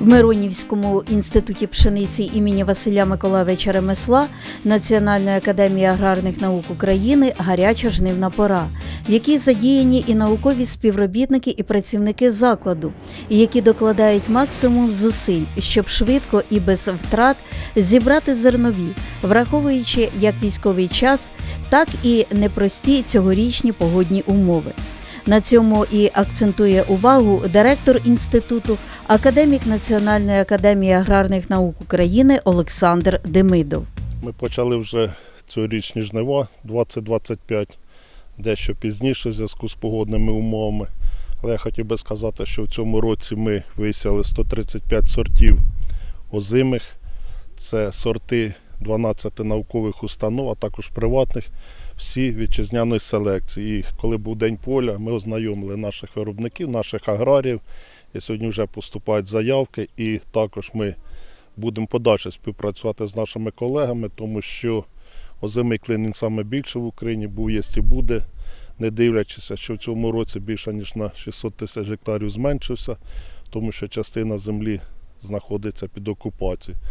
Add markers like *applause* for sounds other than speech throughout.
В Миронівському інституті пшениці імені Василя Миколайовича Ремесла Національної академії аграрних наук України гаряча жнивна пора, в якій задіяні і наукові співробітники і працівники закладу, які докладають максимум зусиль, щоб швидко і без втрат зібрати зернові, враховуючи як військовий час, так і непрості цьогорічні погодні умови. На цьому і акцентує увагу директор інституту, академік Національної академії аграрних наук України Олександр Демидов. Ми почали вже цьогорічні жнива 2025, дещо пізніше в зв'язку з погодними умовами. Але я хотів би сказати, що в цьому році ми висіяли 135 сортів озимих. Це сорти 12 наукових установ, а також приватних, всі вітчизняної селекції. І коли був день поля, ми ознайомили наших виробників, наших аграріїв. І сьогодні вже поступають заявки, і також ми будемо подальше співпрацювати з нашими колегами, тому що озимий клин він саме більше в Україні був, є і буде, не дивлячись, що в цьому році більше ніж на 600 тисяч гектарів зменшився, тому що частина землі знаходиться під окупацією.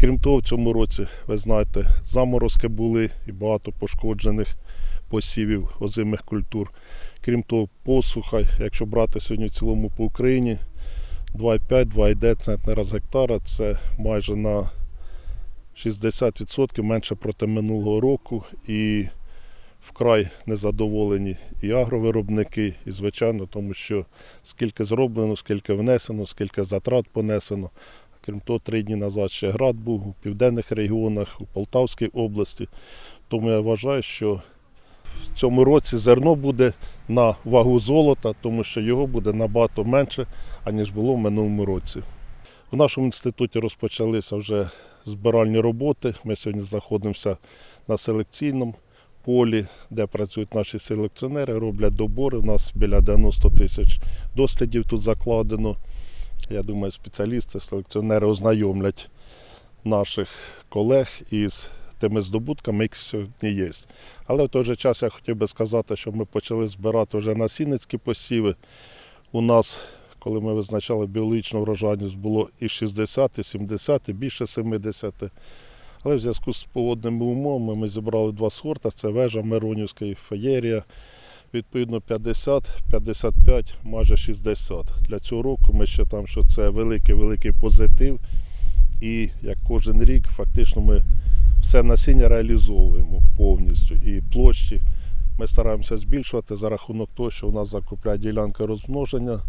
Крім того, в цьому році, ви знаєте, заморозки були і багато пошкоджених посівів озимих культур. Крім того, посуха, якщо брати сьогодні в цілому по Україні, 2,5-2,9 центнера з гектара це майже на 60% менше проти минулого року. І вкрай незадоволені і агровиробники, і звичайно, тому що скільки зроблено, скільки внесено, скільки затрат понесено. Крім того, три дні назад ще град був у південних регіонах, у Полтавській області. Тому я вважаю, що в цьому році зерно буде на вагу золота, тому що його буде набагато менше, аніж було в минулому році. В нашому інституті розпочалися вже збиральні роботи. Ми сьогодні знаходимося на селекційному полі, де працюють наші селекціонери, роблять добори. У нас біля 90 тисяч дослідів тут закладено. Я думаю, спеціалісти, селекціонери ознайомлять наших колег із тими здобутками, які сьогодні є. Але в той же час я хотів би сказати, що ми почали збирати вже насінницькі посіви. У нас, коли ми визначали біологічну врожайність, було і 60, і 70, і більше 70. Але в зв'язку з погодними умовами ми зібрали два сорта: це вежа Миронівська і феєрія. Відповідно 50, 55, майже 60. Для цього року ми вважаємо, що це великий-великий позитив. І як кожен рік, фактично ми все насіння реалізовуємо повністю. І площі ми стараємося збільшувати за рахунок того, що у нас закупляють ділянки розмноження.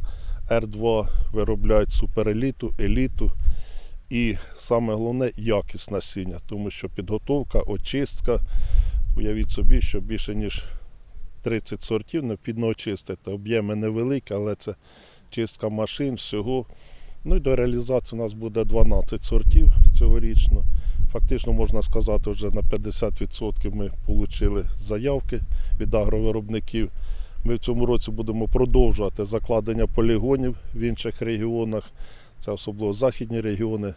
Р2 виробляють супереліту, еліту. І саме головне якість насіння, тому що підготовка, очистка. Уявіть собі, що більше ніж 30 сортів необхідно очистити. Об'єми невеликі, але це чистка машин, всього. Ну і до реалізації у нас буде 12 сортів цьогорічно. Фактично можна сказати, вже на 50% ми отримали заявки від агровиробників. Ми в цьому році будемо продовжувати закладення полігонів в інших регіонах. Це особливо західні регіони,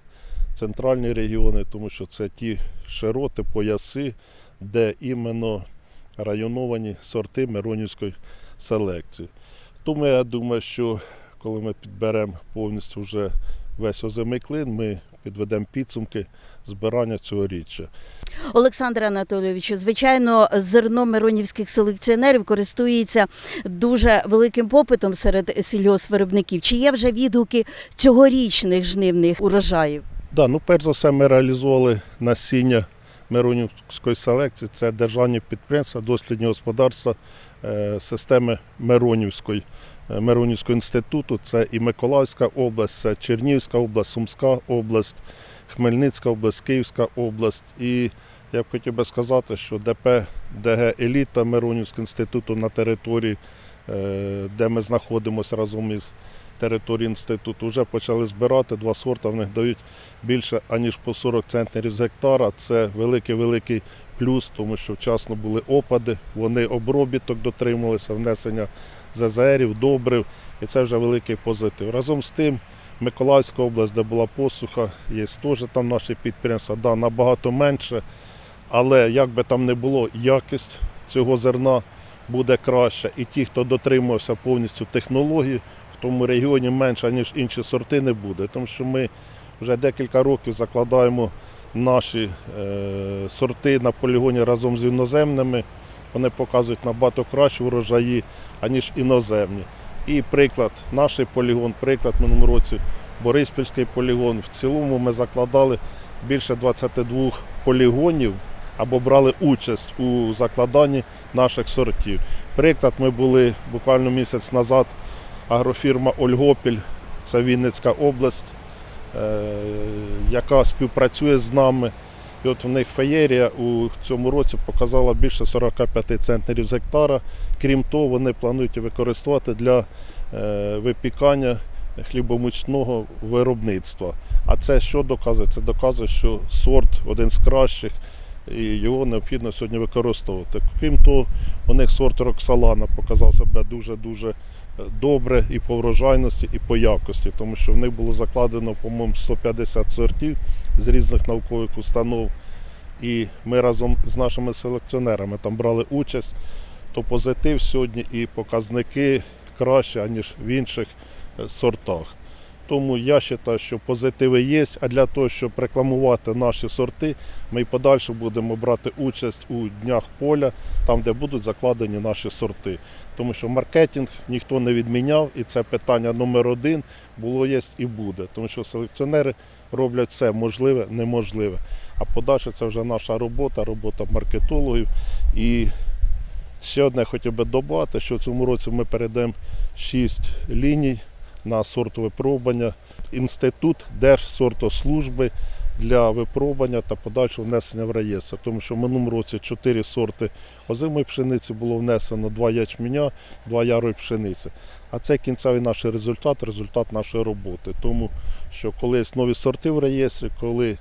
центральні регіони, тому що це ті широти, пояси, де іменно районовані сорти Миронівської селекції. Тому я думаю, що коли ми підберемо повністю вже весь озимий клин, ми підведемо підсумки збирання цього річчя. Олександр Анатолійовичу, звичайно, зерно миронівських селекціонерів користується дуже великим попитом серед сільгоспвиробників. Чи є вже відгуки цьогорічних жнивних урожаїв? Да, ну перш за все, ми реалізували насіння Миронівської селекції. Це державні підприємства, дослідні господарства е, системи Миронівської, е, Миронівського інституту. Це і Миколаївська область, це Чернігівська область, Сумська область, Хмельницька область, Київська область. І я б хотів би сказати, що ДП ДГ Еліта Миронівського інституту на території, е, де ми знаходимося разом із території інституту, вже почали збирати два сорта. В них дають більше аніж по 40 центнерів з гектара. Це великий-великий плюс, тому що вчасно були опади, вони обробіток дотримувалися, внесення ЗЗРів, добрив, і це вже великий позитив. Разом з тим, Миколаївська область, де була посуха, є теж там наші підприємства, да, набагато менше. Але як би там не було, якість цього зерна буде краща. І ті, хто дотримувався повністю технології, тому регіоні менше, ніж інші сорти, не буде. Тому що ми вже декілька років закладаємо наші е, сорти на полігоні разом з іноземними. Вони показують набагато кращі врожаї, аніж іноземні. І приклад, наш полігон, приклад в минулому році Бориспільський полігон. В цілому ми закладали більше 22 полігонів або брали участь у закладанні наших сортів. Приклад, ми були буквально місяць назад, агрофірма Ольгопіль, це Вінницька область, е, яка співпрацює з нами. І от у них феєрія у цьому році показала більше 45 центнерів з гектара. Крім того, вони планують використовувати для е, випікання хлібомучного виробництва. А це що доказує? Це доказує, що сорт один з кращих і його необхідно сьогодні використовувати. Крім того, у них сорт Роксалана показав себе дуже-дуже добре і по врожайності, і по якості, тому що в них було закладено, по-моєму, 150 сортів з різних наукових установ. І ми разом з нашими селекціонерами там брали участь, то позитив сьогодні і показники краще, аніж в інших е, сортах. Тому я вважаю, що позитиви є, а для того, щоб рекламувати наші сорти, ми і подальше будемо брати участь у днях поля, там, де будуть закладені наші сорти. Тому що маркетинг ніхто не відміняв, і це питання номер один було, є і буде. Тому що селекціонери роблять все можливе, неможливе. А подальше це вже наша робота, робота маркетологів. І ще одне хотів би додати, що в цьому році ми перейдемо 6 ліній на сорт випробування. Інститут Держсортослужби для випробування та подальшого внесення в реєстр. Тому що в минулому році 4 сорти озимої пшениці було внесено, 2 ячменя, 2 ярої пшениці. А це кінцевий наш результат, результат нашої роботи. Тому що коли нові сорти в реєстрі, коли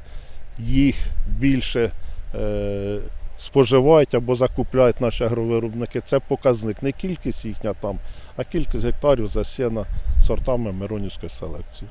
їх більше е, споживають або закупляють наші агровиробники, це показник. Не кількість їхня там, а кількість гектарів засіяна сортами Миронівської селекції.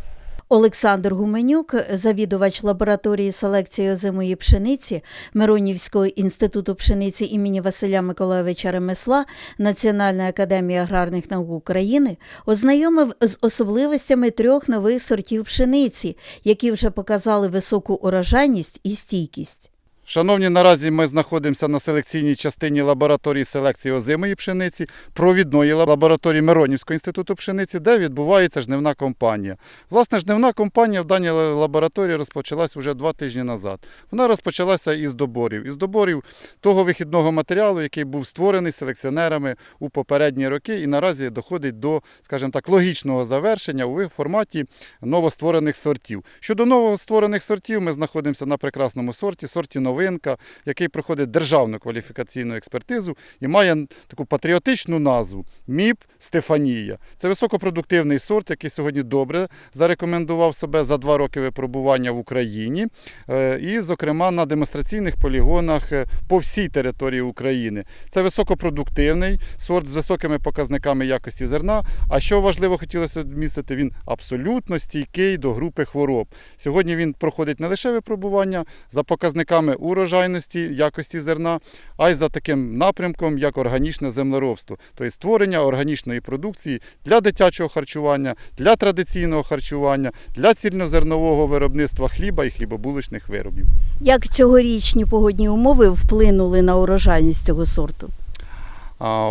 Олександр Гуменюк, завідувач лабораторії селекції озимої пшениці Миронівського інституту пшениці імені Василя Миколайовича Ремесла Національної академії аграрних наук України, ознайомив з особливостями трьох нових сортів пшениці, які вже показали високу урожайність і стійкість. Шановні, наразі ми знаходимося на селекційній частині лабораторії селекції озимої пшениці, провідної лабораторії Миронівського інституту пшениці, де відбувається жнивна кампанія. Власне, жнивна кампанія в даній лабораторії розпочалась вже два тижні назад. Вона розпочалася із доборів, із доборів того вихідного матеріалу, який був створений селекціонерами у попередні роки, і наразі доходить до, скажімо так, логічного завершення у форматі новостворених сортів. Щодо новостворених сортів, ми знаходимося на прекрасному сорті, сорті новинка, який проходить державну кваліфікаційну експертизу і має таку патріотичну назву МІП Стефанія. Це високопродуктивний сорт, який сьогодні добре зарекомендував себе за два роки випробування в Україні, е, і, зокрема, на демонстраційних полігонах е, по всій території України. Це високопродуктивний сорт з високими показниками якості зерна. А що важливо хотілося відмістити, він абсолютно стійкий до групи хвороб. Сьогодні він проходить не лише випробування за показниками урожайності, якості зерна, а й за таким напрямком, як органічне землеробство, тобто створення органічної продукції для дитячого харчування, для традиційного харчування, для цільнозернового виробництва хліба і хлібобулочних виробів. Як цьогорічні погодні умови вплинули на урожайність цього сорту?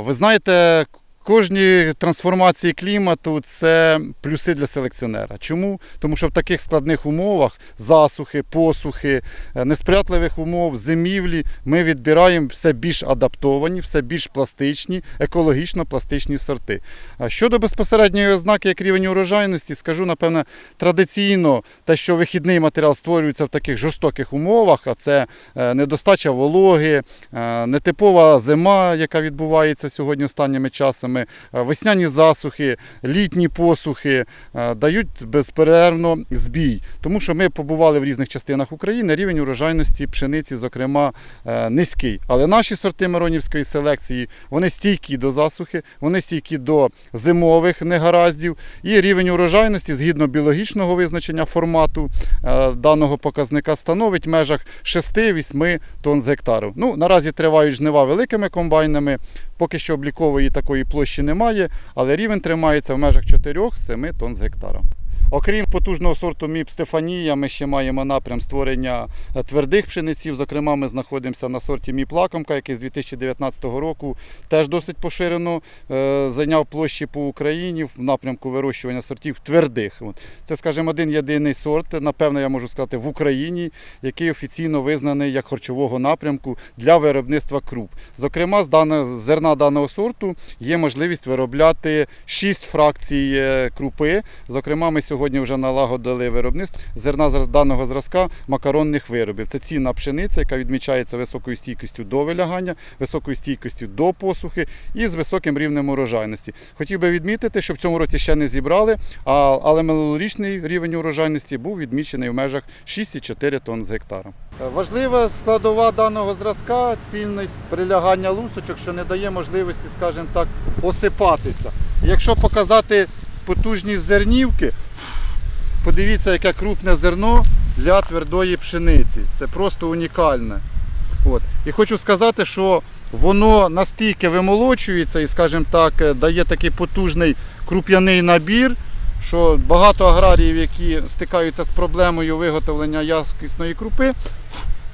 Ви знаєте, кожні трансформації клімату це плюси для селекціонера. Чому? Тому що в таких складних умовах засухи, посухи, е, несприятливих умов, зимівлі ми відбираємо все більш адаптовані, все більш пластичні, екологічно пластичні сорти. А Щодо безпосередньої ознаки, як рівень урожайності, скажу, напевне, традиційно те, що вихідний матеріал створюється в таких жорстоких умовах, а це е, недостача вологи, е, нетипова зима, яка відбувається сьогодні останніми часами, е, весняні засухи, літні посухи е, дають безперервно збій. Тому що ми побували в різних частинах України, рівень урожайності пшениці, зокрема, е, низький. Але наші сорти Миронівської селекції вони стійкі до засухи, вони стійкі до зимових негараздів. І рівень урожайності згідно біологічного визначення формату даного показника становить в межах 6-8 тонн з гектару. Ну, наразі тривають жнива великими комбайнами. Поки що облікової такої площі немає, але рівень тримається в межах 4-7 тонн з гектара. Окрім потужного сорту МІП Стефанія, ми ще маємо напрям створення е, твердих пшениців. Зокрема, ми знаходимося на сорті МІП Лакомка, який з 2019 року теж досить поширено е, зайняв площі по Україні в напрямку вирощування сортів твердих. Це, скажімо, один єдиний сорт, напевно, я можу сказати, в Україні, який офіційно визнаний як харчового напрямку для виробництва круп. Зокрема, з зерна даного сорту є можливість виробляти 6 фракцій е, крупи. Зокрема, ми сьогодні вже налагодили виробництво зерна з даного зразка макаронних виробів. Це цінна пшениця, яка відмічається високою стійкістю до вилягання, високою стійкістю до посухи і з високим рівнем урожайності. Хотів би відмітити, що в цьому році ще не зібрали, але минулорічний рівень урожайності був відмічений в межах 6,4 тонн з гектара. Важлива складова даного зразка цільність прилягання лусочок, що не дає можливості, скажімо так, осипатися. Якщо показати потужність зернівки, подивіться, яке крупне зерно для твердої пшениці. Це просто унікальне. От. І хочу сказати, що воно настільки вимолочується і, скажімо так, е, дає такий потужний круп'яний набір, що багато аграріїв, які стикаються з проблемою виготовлення якісної крупи,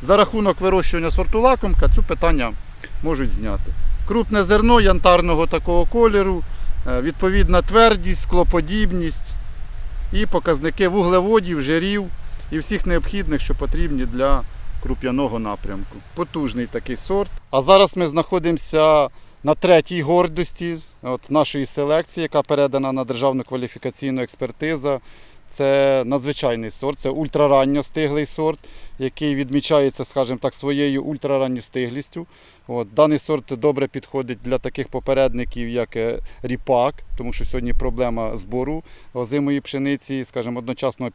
за рахунок вирощування сорту цю питання можуть зняти. Крупне зерно янтарного такого кольору, е, відповідна твердість, склоподібність і показники вуглеводів, жирів і всіх необхідних, що потрібні для круп'яного напрямку. Потужний такий сорт. А зараз ми знаходимося на третій гордості от нашої селекції, яка передана на державну кваліфікаційну експертизу. Це надзвичайний сорт, це ультраранньостиглий сорт, який відмічається, скажімо так, своєю ультраранньостиглістю. От, даний сорт добре підходить для таких попередників, як е, ріпак, тому що сьогодні проблема збору озимої пшениці, скажімо, одночасного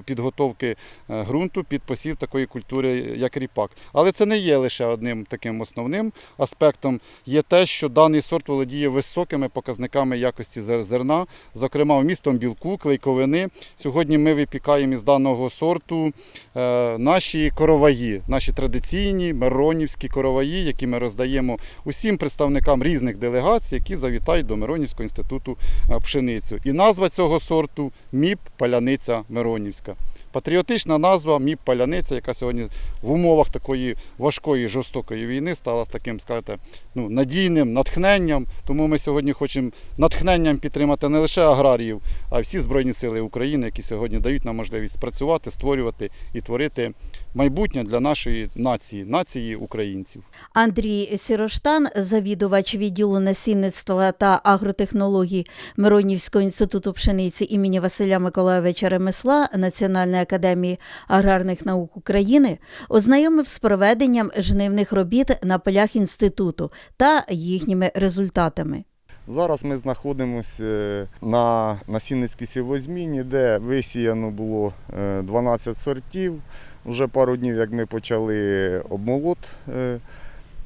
підготовки е, ґрунту під посів такої культури, як ріпак. Але це не є лише одним таким основним аспектом. Є те, що даний сорт володіє високими показниками якості зерна, зокрема вмістом білку, клейковини. Сьогодні ми випікаємо із даного сорту е, наші короваї, наші традиційні миронівські короваї, які ми роздаємо усім представникам різних делегацій, які завітають до Миронівського інституту е, пшеницю. І назва цього сорту МІП Паляниця Миронівська. Луганська. Патріотична назва МІП Паляниця, яка сьогодні в умовах такої важкої жорстокої війни стала таким, скажете, ну, надійним натхненням. Тому ми сьогодні хочемо натхненням підтримати не лише аграріїв, а й всі Збройні Сили України, які сьогодні дають нам можливість працювати, створювати і творити майбутнє для нашої нації, нації українців. Андрій Сіроштан, завідувач відділу насінництва та агротехнологій Миронівського інституту пшениці імені Василя Миколайовича Ремесла Національної академії аграрних наук України, ознайомив з проведенням жнивних робіт на полях інституту та їхніми результатами. Зараз ми знаходимося е, на насінницькій сівозміні, де висіяно було е, 12 сортів. Вже пару днів, як ми почали обмолот е,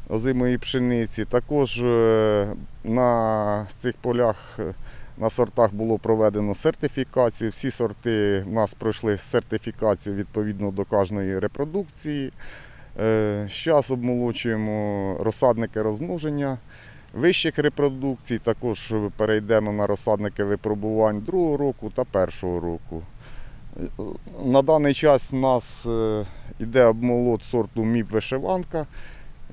озимої пшениці. Також е, на цих полях, е, на сортах було проведено сертифікацію. Всі сорти в нас пройшли сертифікацію відповідно до кожної репродукції. Зараз обмолочуємо розсадники розмноження вищих репродукцій, також перейдемо на розсадники випробувань другого року та першого року. На даний час у нас е, йде обмолот сорту МІП вишиванка,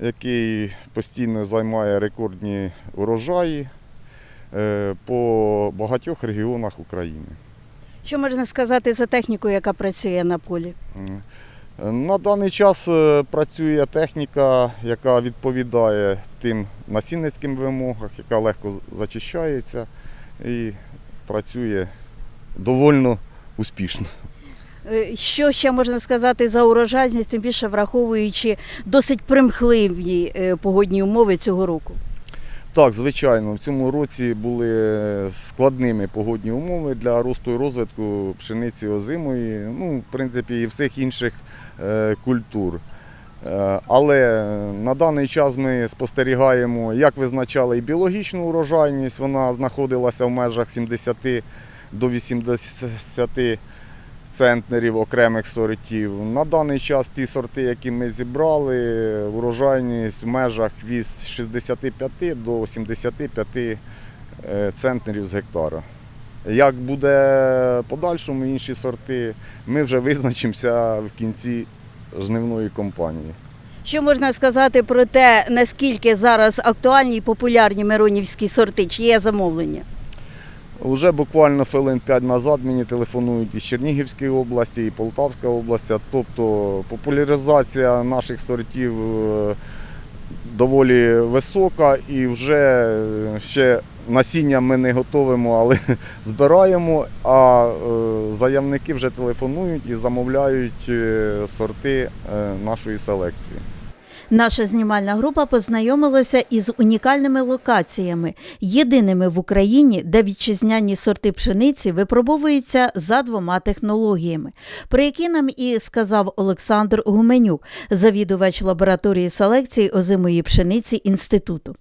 який постійно займає рекордні урожаї е, по багатьох регіонах України. Що можна сказати за техніку, яка працює на полі? На даний час е, працює техніка, яка відповідає тим насінницьким вимогам, яка легко зачищається і працює довольно успішно. Е, Що ще можна сказати за урожайність, тим більше враховуючи досить примхливі е, погодні умови цього року? Так, звичайно, в цьому році були складними погодні умови для росту і розвитку пшениці озимої, ну, в принципі, і всіх інших е, культур. Е, Але на даний час ми спостерігаємо, як визначали і біологічну урожайність, вона знаходилася в межах 70 до 80 центнерів окремих сортів. На даний час ті сорти, які ми зібрали, урожайність в межах від 65 до 75 е, центнерів з гектара. Як буде подальшому інші сорти, ми вже визначимося в кінці жнивної кампанії. Що можна сказати про те, наскільки зараз актуальні і популярні миронівські сорти? Чи є замовлення? Уже буквально хвилин 5 назад мені телефонують із Чернігівської області, і Полтавська область. Тобто популяризація наших сортів е, доволі висока і вже е, ще насіння ми не готовимо, але *laughs* збираємо. А е, заявники вже телефонують і замовляють сорти нашої селекції. Наша знімальна група познайомилася із унікальними локаціями, єдиними в Україні, де вітчизняні сорти пшениці випробовуються за двома технологіями, про які нам і сказав Олександр Гуменюк, завідувач лабораторії селекції озимої пшениці інституту.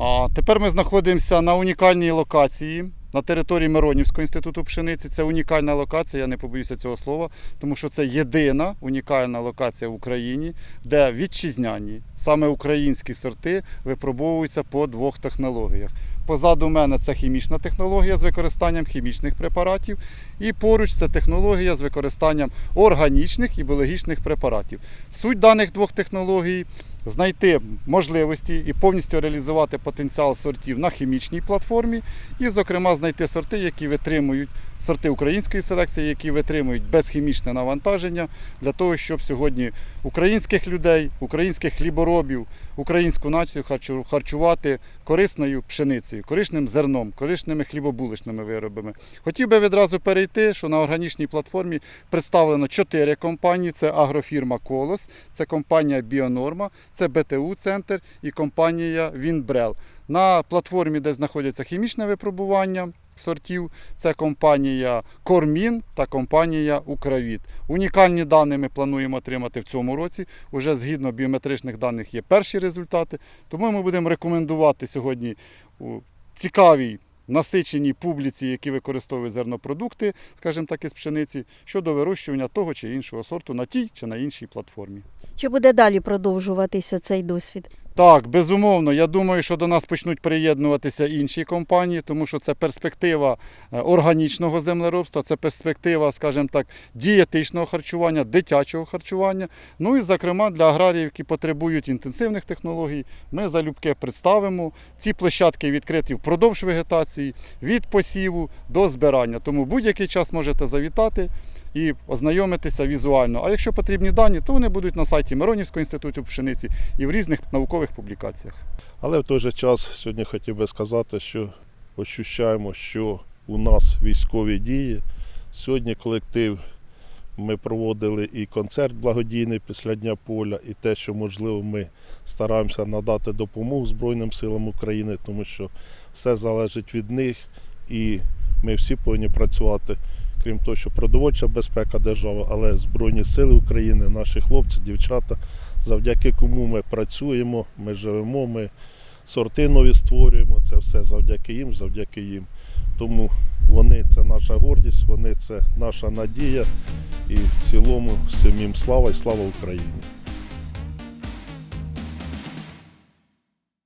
А тепер ми знаходимося на унікальній локації на території Миронівського інституту пшениці. Це унікальна локація, я не побоюся цього слова, тому що це єдина унікальна локація в Україні, де вітчизняні, саме українські сорти випробовуються по двох технологіях. Позаду мене це хімічна технологія з використанням хімічних препаратів, і поруч це технологія з використанням органічних і біологічних препаратів. Суть даних двох технологій знайти можливості і повністю реалізувати потенціал сортів на хімічній платформі, і, зокрема, знайти сорти, які витримують сорти української селекції, які витримують безхімічне навантаження, для того, щоб сьогодні українських людей, українських хліборобів, українську націю харчувати корисною пшеницею, корисним зерном, корисними хлібобуличними виробами. Хотів би відразу перейти, що на органічній платформі представлено чотири компанії: це агрофірма Колос, це компанія Біонорма, це БТУ Центр і компанія Вінбрел. На платформі, де знаходяться хімічне випробування сортів, це компанія Кормін та компанія Укравіт. Унікальні дані ми плануємо отримати в цьому році. Уже згідно біометричних даних є перші результати. Тому ми будемо рекомендувати сьогодні цікавій. Насиченій публіці, які використовують зернопродукти, скажімо так, із пшениці, щодо вирощування того чи іншого сорту на тій чи на іншій платформі. Чи буде далі продовжуватися цей досвід? Так, безумовно. Я думаю, що до нас почнуть приєднуватися інші компанії, тому що це перспектива е, органічного землеробства, це перспектива, скажімо так, дієтичного харчування, дитячого харчування. Ну і, зокрема, для аграріїв, які потребують інтенсивних технологій, ми залюбки представимо. Ці площадки відкриті впродовж вегетації, від посіву до збирання. Тому будь-який час можете завітати. І ознайомитися візуально. А якщо потрібні дані, то вони будуть на сайті Миронівського інституту пшениці і в різних наукових публікаціях. Але в той же час сьогодні хотів би сказати, що ощущаємо, що у нас військові дії. Сьогодні колектив ми проводили і концерт благодійний після Дня поля, і те, що можливо ми стараємося надати допомогу Збройним силам України, тому що все залежить від них, і ми всі повинні працювати. Крім того, що продовольча безпека держави, але Збройні сили України, наші хлопці, дівчата, завдяки кому ми працюємо, ми живемо, ми сорти нові створюємо. Це все завдяки їм, завдяки їм. Тому вони це наша гордість, вони це наша надія. І в цілому всім їм слава і слава Україні.